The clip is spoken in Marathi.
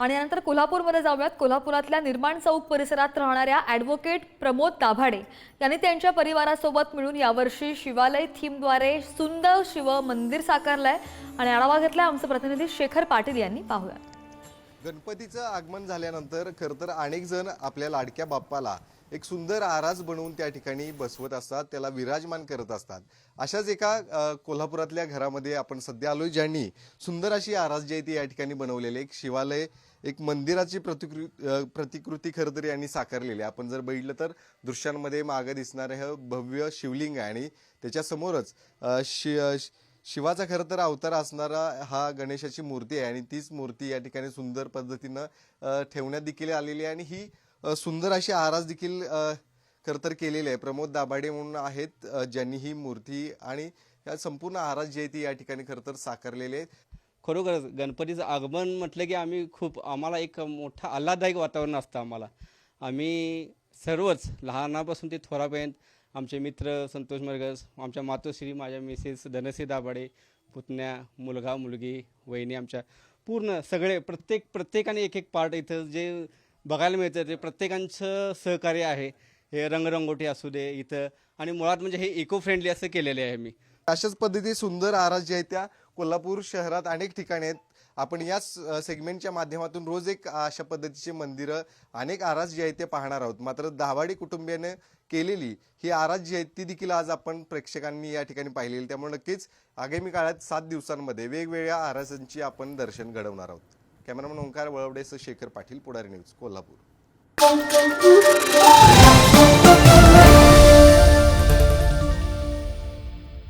आणि यानंतर कोल्हापूरमध्ये जाऊयात. कोल्हापुरातल्या निर्माण चौक परिसरात राहणाऱ्या ॲडव्होकेट प्रमोद दाभाडे यांनी त्यांच्या परिवारासोबत मिळून यावर्षी शिवालय थीमद्वारे सुंदर शिव मंदिर साकारलं आहे आणि आढावा घेतला आमचे प्रतिनिधी शेखर पाटील यांनी. पाहूयात. गणपतीचं आगमन झाल्यानंतर खरं तर अनेक जण आपल्या लाडक्या बाप्पाला एक सुंदर आरास बनवून त्या ठिकाणी बसवत असतात त्याला विराजमान करत असतात. अशाच एका कोल्हापुरातल्या घरामध्ये आपण सध्या आलोय ज्यांनी सुंदर अशी आरास जी आहे ती या ठिकाणी बनवलेली एक शिवालय एक मंदिराची प्रतिकृ प्रतिकृती खरं तर यांनी साकारलेली आहे. आपण जर बघितलं तर दृश्यांमध्ये मागं दिसणारं हे भव्य शिवलिंग आहे आणि त्याच्यासमोरच शि शिवाचा खरं तर अवतार असणारा हा गणेशाची मूर्ती आहे आणि तीच मूर्ती या ठिकाणी सुंदर पद्धतीनं ठेवण्यात देखील आलेली आहे आणि ही सुंदर अशी आरास देखील खरं तर केलेली आहे. प्रमोद दाभाडे म्हणून आहेत ज्यांनी ही मूर्ती आणि या संपूर्ण आरास जी आहे ती या ठिकाणी खरं तर साकारलेली आहे खरोखरच गणपतीचं आगमन म्हटलं की आम्ही खूप आम्हाला एक मोठा आल्हाददायक वातावरण असतं आम्हाला. आम्ही सर्वच लहानापासून ते थोरापर्यंत आमचे मित्र संतोष मरगस आमच्या मातोश्री माझ्या मिसेस धनश्री दाभाडे पुतण्या मुलगा मुलगी वहिनी आमच्या पूर्ण सगळे प्रत्येक प्रत्येकाने एक एक पार्ट इथं जे बघायला मिळतं ते प्रत्येकांचं सहकार्य आहे. हे रंगरंगोटी असू दे इथं. आणि मुळात म्हणजे हे इको फ्रेंडली असं केलेले आहे मी. अशाच पद्धती सुंदर आरास ज्या आहेत त्या कोल्हापूर शहरात अनेक ठिकाणी आहेत. आपण या सेगमेंटच्या माध्यमातून रोज एक अशा पद्धतीचे मंदिरं अनेक आरास जे आहेत ते पाहणार आहोत. मात्र दहावाडी कुटुंबियाने केलेली ही आरास जी आहेत ती देखील आज आपण प्रेक्षकांनी या ठिकाणी पाहिलेली. त्यामुळे नक्कीच आगामी काळात सात दिवसांमध्ये वेगवेगळ्या आरासांची आपण दर्शन घडवणार आहोत. कॅमेरामन ओंकार वळवडेसह शेखर पाटील पुढारी न्यूज कोल्हापूर.